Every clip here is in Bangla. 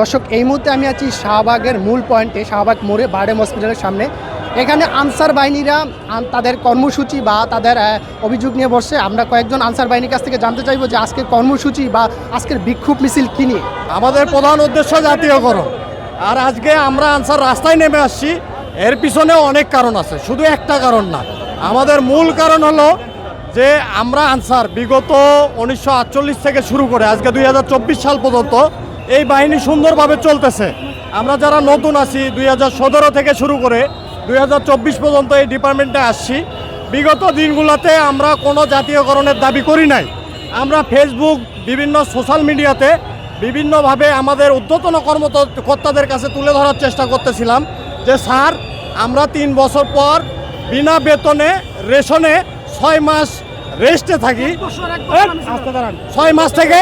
দর্শক, এই মুহূর্তে আমি আছি শাহবাগের মূল পয়েন্টে, শাহবাগ মোড়ে, বারডেম হসপিটালের সামনে। এখানে আনসার বাহিনীরা তাদের কর্মসূচি বা তাদের অভিযোগ নিয়ে বসে আমরা কয়েকজন আনসার বাহিনীর কাছ থেকে জানতে চাইব যে আজকের কর্মসূচি বা আজকের বিক্ষোভ মিছিল কী নিয়ে? আমাদের প্রধান উদ্দেশ্য জাতীয়করণ। আর আজকে আমরা আনসার রাস্তায় নেমে আসছি। এর পিছনে অনেক কারণ আছে, শুধু একটা কারণ না। আমাদের মূল কারণ হলো যে আমরা আনসার বিগত উনিশশো আটচল্লিশ থেকে শুরু করে আজকে দুই হাজার চব্বিশ সাল পর্যন্ত এই বাহিনী সুন্দরভাবে চলতেছে। আমরা যারা নতুন আছি দুই হাজার সতেরো থেকে শুরু করে দুই হাজার চব্বিশ পর্যন্ত এই ডিপার্টমেন্টে আসছি। বিগত দিনগুলোতে আমরা কোনো জাতীয়করণের দাবি করি নাই। আমরা ফেসবুক বিভিন্ন সোশ্যাল মিডিয়াতে বিভিন্নভাবে আমাদের ঊর্ধ্বতন কর্মকর্তাদের কাছে তুলে ধরার চেষ্টা করতেছিলাম যে স্যার আমরা তিন বছর পর বিনা বেতনে রেশনে ছয় মাস রেস্টে থাকি। ছয় মাস থেকে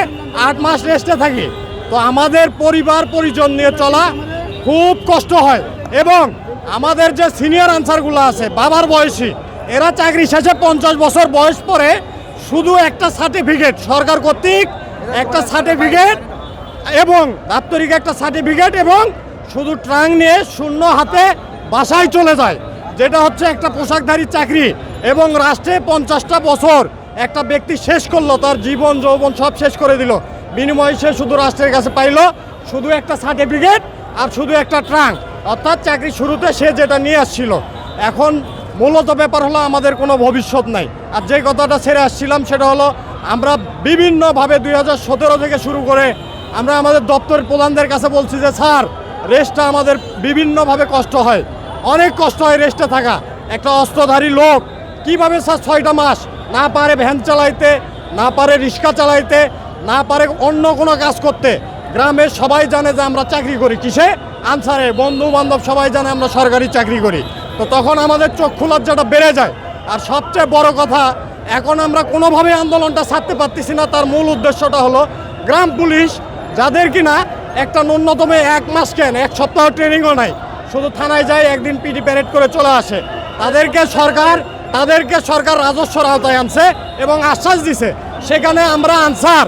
আট মাস রেস্টে থাকি। তো আমাদের পরিবার পরিজন নিয়ে চলা খুব কষ্ট হয়। এবং আমাদের যে সিনিয়র আনসারগুলো আছে, বাবার বয়সী, এরা চাকরি শেষে পঞ্চাশ বছর বয়স পরে শুধু একটা সার্টিফিকেট সরকার কর্তৃক একটা সার্টিফিকেট এবং দাপ্তরিক একটা সার্টিফিকেট এবং শুধু ট্রাং নিয়ে শূন্য হাতে বাসায় চলে যায়, যেটা হচ্ছে একটা পোশাকধারী চাকরি এবং রাষ্ট্রে পঞ্চাশটা বছর একটা ব্যক্তি শেষ করল, তার জীবন, যৌবন সব শেষ করে দিল। বিনিময়ে সে শুধু রাষ্ট্রের কাছে পাইলো, শুধু একটা সার্টিফিকেট আর শুধু একটা ট্রাঙ্ক অর্থাৎ চাকরি শুরুতে সে যেটা নিয়ে আসছিল। এখন মূলত ব্যাপার হলো আমাদের কোনো ভবিষ্যৎ নাই। আর যে কথাটা ছেড়ে আসছিলাম সেটা হলো, আমরা বিভিন্নভাবে দুই হাজার সতেরো থেকে শুরু করে আমরা আমাদের দপ্তর প্রধানদের কাছে বলছি যে, স্যার, রেস্টটা আমাদের বিভিন্নভাবে কষ্ট হয়। অনেক কষ্ট হয় রেস্টে থাকা। একটা অস্ত্রধারী লোক। কীভাবে স্যার ছয়টা মাস? না পারে ভ্যান চালাইতে, না পারে রিক্সা চালাইতে না পারে অন্য কোনো কাজ করতে। গ্রামের সবাই জানে যে আমরা চাকরি করি। কিসে? আনসারে। বন্ধু বান্ধব সবাই জানে আমরা সরকারি চাকরি করি। তো তখন আমাদের চোখ খোলার বেড়ে যায়। আর সবচেয়ে বড় কথা, এখন আমরা কোনোভাবে আন্দোলনটা ছাড়তে পারতেছি না। তার মূল উদ্দেশ্যটা হলো গ্রাম পুলিশ, যাদের কিনা একটা ন্যূনতম এক মাস কেন, এক সপ্তাহ ট্রেনিংও নাই। শুধু থানায় যায়, একদিন পিটি প্যারেড করে চলে আসে। তাদেরকে সরকার তাদেরকে সরকার রাজস্বর আওতায় আনছে এবং আশ্বাস দিছে। সেখানে আমরা আনসার।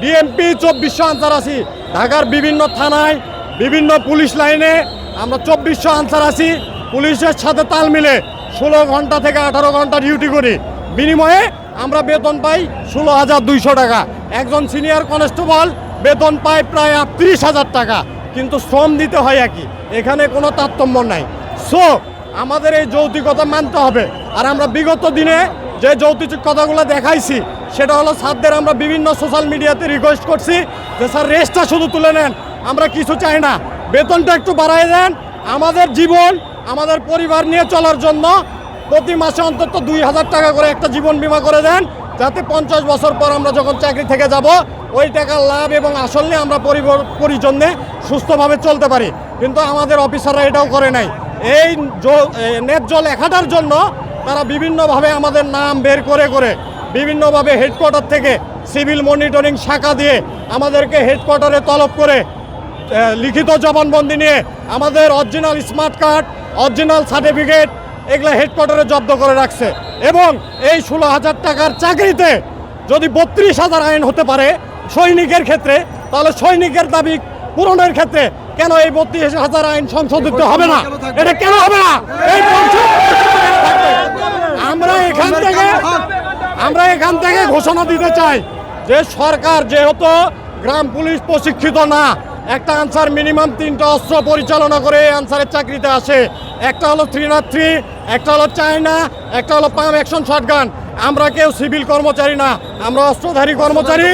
ডিএমপি চব্বিশশো আনসার আছি। ঢাকার বিভিন্ন থানায়, বিভিন্ন পুলিশ লাইনে আমরা চব্বিশশো আনসার আছি। পুলিশের সাথে তাল মিলে ষোলো ঘণ্টা থেকে আঠারো ঘণ্টা ডিউটি করি। বিনিময়ে আমরা বেতন পাই ষোলো হাজার দুইশো টাকা। একজন সিনিয়র কনস্টেবল বেতন পায় প্রায় আটত্রিশ হাজার টাকা। কিন্তু শ্রম দিতে হয় একই। এখানে কোনো তারতম্য নাই। সো আমাদের এই যৌতিকতা মানতে হবে। আর আমরা বিগত দিনে যে যৌতিক কথাগুলো দেখাইছি সেটা হলো স্যারদের আমরা বিভিন্ন সোশ্যাল মিডিয়াতে রিকোয়েস্ট করছি যে স্যার রেস্টটা শুধু তুলে নেন আমরা কিছু চাই না। বেতনটা একটু বাড়াই দেন আমাদের জীবন আমাদের পরিবার নিয়ে চলার জন্য প্রতি মাসে অন্তত দুই হাজার টাকা করে একটা জীবন বীমা করে দেন যাতে পঞ্চাশ বছর পর আমরা যখন চাকরি থেকে যাব ওই টাকার লাভ এবং আসল নিয়ে আমরা পরিজন্যে সুস্থভাবে চলতে পারি। কিন্তু আমাদের অফিসাররা এটাও করে নাই। এই জ- এ, ন্যায্য লেখাটার জন্য তারা বিভিন্নভাবে আমাদের নাম বের করে করে বিভিন্নভাবে হেডকোয়ার্টার থেকে সিভিল মনিটরিং শাখা দিয়ে আমাদেরকে হেডকোয়ার্টারে তলব করে লিখিত জবানবন্দি নিয়ে আমাদের original smart card original certificate এগুলো হেডকোয়ার্টারে জব্দ করে রাখছে। এবং এই ষোলো হাজার টাকার চাকরিতে যদি বত্রিশ হাজার আইন হতে পারে সৈনিকের ক্ষেত্রে, তাহলে সৈনিকের দাবি পূরণের ক্ষেত্রে কেন এই বত্রিশ হাজার আইন সংশোধিত হবে না? এটা কেন হবে না? এই আমরা এখান থেকে আমরা এখান থেকে ঘোষণা দিতে চাই যে সরকার যেহেতু গ্রাম পুলিশ প্রশিক্ষিত না একটা আনসার মিনিমাম তিনটা অস্ত্র পরিচালনা করে এই আনসারের চাকরিতে আসে। একটা হলো থ্রি নট থ্রি একটা হলো চায়না একটা হলো পাম অ্যাকশন শটগান আমরা কেউ সিভিল কর্মচারী না আমরা অস্ত্রধারী কর্মচারী।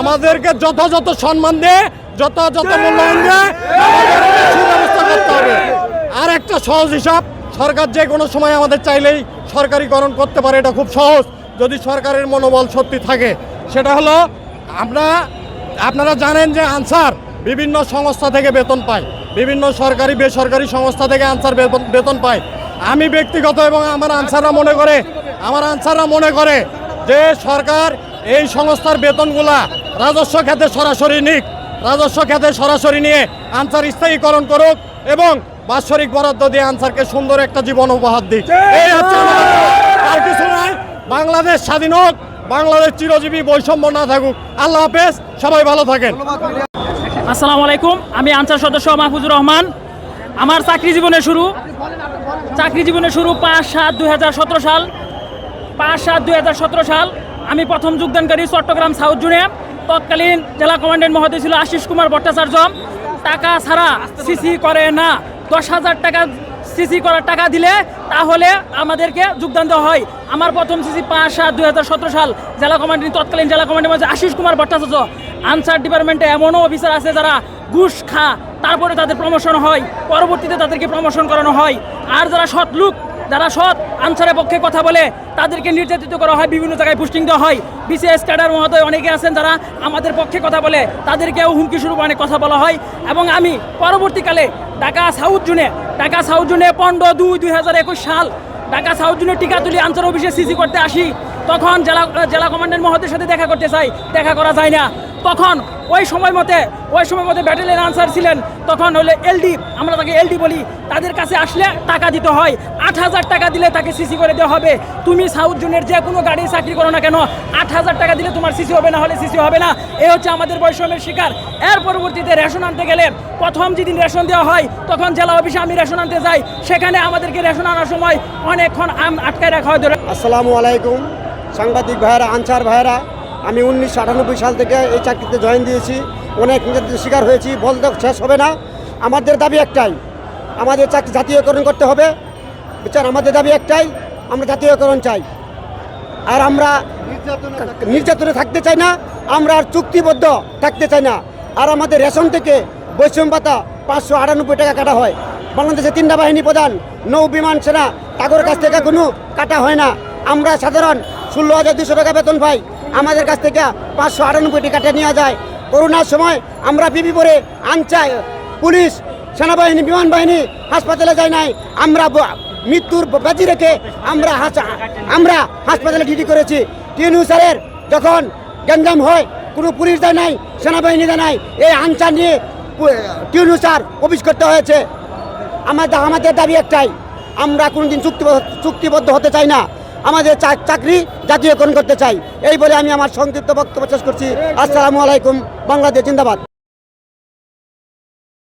আমাদেরকে যথাযথ সম্মান দিয়ে যথাযথ মূল্যায়ন দিয়ে আমাদেরকে সুব্যবস্থা করতে হবে। আর একটা সহজ হিসাব সরকার যে কোনো সময় আমাদের চাইলেই সরকারিকরণ করতে পারে, এটা খুব সহজ। যদি সরকারের মনোবল সত্যি থাকে, সেটা হলো আমরা, আপনারা জানেন যে আনসার বিভিন্ন সংস্থা থেকে বেতন পায়। বিভিন্ন সরকারি, বেসরকারি সংস্থা থেকে আনসার বেতন- পায়। আমি ব্যক্তিগত এবং আমার আনসাররা মনে করে, আমার আনসাররা মনে করে যে সরকার এই সংস্থার বেতনগুলা রাজস্ব খাতে সরাসরি নিক। রাজস্ব খাতে সরাসরি নিয়ে আনসার স্থায়ীকরণ করুক এবং বাৎসরিক বরাদ্দ দিয়ে আনসারকে সুন্দর একটা জীবন উপহার দিক এই হচ্ছে আর কিছু নাই। বাংলাদেশ স্বাধীন হোক বাংলাদেশ চিরজীবী বৈষম্য না থাকুক। আল্লাহ হাফেজ সবাই ভালো থাকেন। আসসালামু আলাইকুম আমি আনসার সদস্য মাহফুজুর রহমান। আমার চাকরি জীবনে শুরু চাকরি জীবনে শুরু পাঁচ সাত দুই সাল। পাঁচ সাত দুই সাল আমি প্রথম যোগদানকারী চট্টগ্রাম সাউথ জোনে। তৎকালীন জেলা কমান্ডেন্ট মহোদয় ছিল আশিস কুমার ভট্টাচার্য। টাকা ছাড়া সিসি করে না। দশ হাজার টাকা সিসি করার টাকা দিলে তাহলে আমাদেরকে যোগদান দেওয়া হয়। আমার প্রথম সিসি পাঁচ সাত দুই সাল জেলা কমান্ডিং তৎকালীন জেলা কমান্ডিং মধ্যে আশিস কুমার ভট্টাচার্য, আনসার ডিপার্টমেন্টে এমনও অফিসার আছে যারা ঘুষ খা, তারপরে তাদের প্রমোশন হয়, পরবর্তীতে তাদেরকে প্রমোশন করানো হয়। আর যারা সৎ লোক যারা সৎ আনসারের পক্ষে কথা বলে, তাদেরকে নির্যাতিত করা হয়, বিভিন্ন জায়গায় পোস্টিং দেওয়া হয়। বিসিএস ক্যাডার মহোদয় অনেকে আছেন যারা আমাদের পক্ষে কথা বলে, তাদেরকেও হুমকি স্বরূপ অনেক কথা বলা হয়। এবং আমি পরবর্তীকালে ঢাকা সাউথ জুনে, ঢাকা সাউথ জুনে পনেরো দুই দুই হাজার একুশ সাল ঢাকা সাউথ জোনে টিকাতুলি আনসার অফিসে সিসি করতে আসি, তখন জেলা জেলা কমান্ডেন্ট মহোদয়ের সাথে দেখা করতে চাই। দেখা করা যায় না। তখন ওই সময় মতে, ওই সময় মতে ব্যাটেলিয়ান আনসার ছিলেন, তখন হলে এলডি আমরা তাকে এলডি বলি। তাদের কাছে আসলে টাকা দিতে হয়, আট হাজার টাকা দিলে তাকে সিসি করে দেওয়া হবে। তুমি সাউথ জোনের যে কোনো গাড়ি চাকরি করো না কেন, আট হাজার টাকা দিলে তোমার সিসি হবে না হলে সিসি হবে না। এ হচ্ছে আমাদের বৈষম্যের শিকার। এর পরবর্তীতে রেশন আনতে গেলে প্রথম যেদিন রেশন দেওয়া হয়, তখন জেলা অফিসে আমি রেশন আনতে যাই। সেখানে আমাদেরকে রেশন আনার সময় অনেকক্ষণ আম আটকায় রাখা হয় আসসালামু আলাইকুম, সাংবাদিক ভাইয়েরা, আনসার ভাইয়েরা আমি উনিশশো আটানব্বই সাল থেকে এই চাকরিতে জয়েন দিয়েছি। অনেক নির্যাতনের শিকার হয়েছি। বলতে শেষ হবে না। আমাদের দাবি একটাই, আমাদের চাকরি জাতীয়করণ করতে হবে। বিচার, আমাদের দাবি একটাই, আমরা জাতীয়করণ চাই। আর আমরা নির্যাতনে থাকতে চাই না, আমরা আর চুক্তিবদ্ধ থাকতে চাই না। আর আমাদের রেশন থেকে বৈষম্য ভাতা পাঁচশো আটানব্বই টাকা কাটা হয়। বাংলাদেশে তিনটা বাহিনী প্রধান, নৌ বিমান সেনা তাদের কাছ থেকে কোনো কাটা হয় না। আমরা সাধারণ ষোলো হাজার দুশো টাকা বেতন পাই। আমাদের কাছ থেকে পাঁচশো আটানব্বই টাকা কাটা নেওয়া যায়। করোনার সময় আমরা পিপি পরে আনচাই, পুলিশ, সেনাবাহিনী বিমান বাহিনী হাসপাতালে যাই নাই। আমরা মৃত্যুর বাজি রেখে আমরা আমরা হাসপাতালে ডিউটি করেছি। টিএনইউ স্যারের যখন গ্যাঞ্জাম হয়, কোনো পুলিশ দেয় নাই, সেনাবাহিনী দেয় নাই, এই আনসার নিয়ে টিএনইউ স্যার অফিস করতে হয়েছে। আমাদের আমাদের দাবি একটাই, আমরা কোনোদিন চুক্তিবদ্ধ চুক্তিবদ্ধ হতে চাই না। আমাদের চাকরি জাতীয়করণ করতে চাই। এই বলে আমি আমার সংক্ষিপ্ত বক্তব্য শেষ করছি। আসসালামু আলাইকুম, বাংলাদেশ জিন্দাবাদ।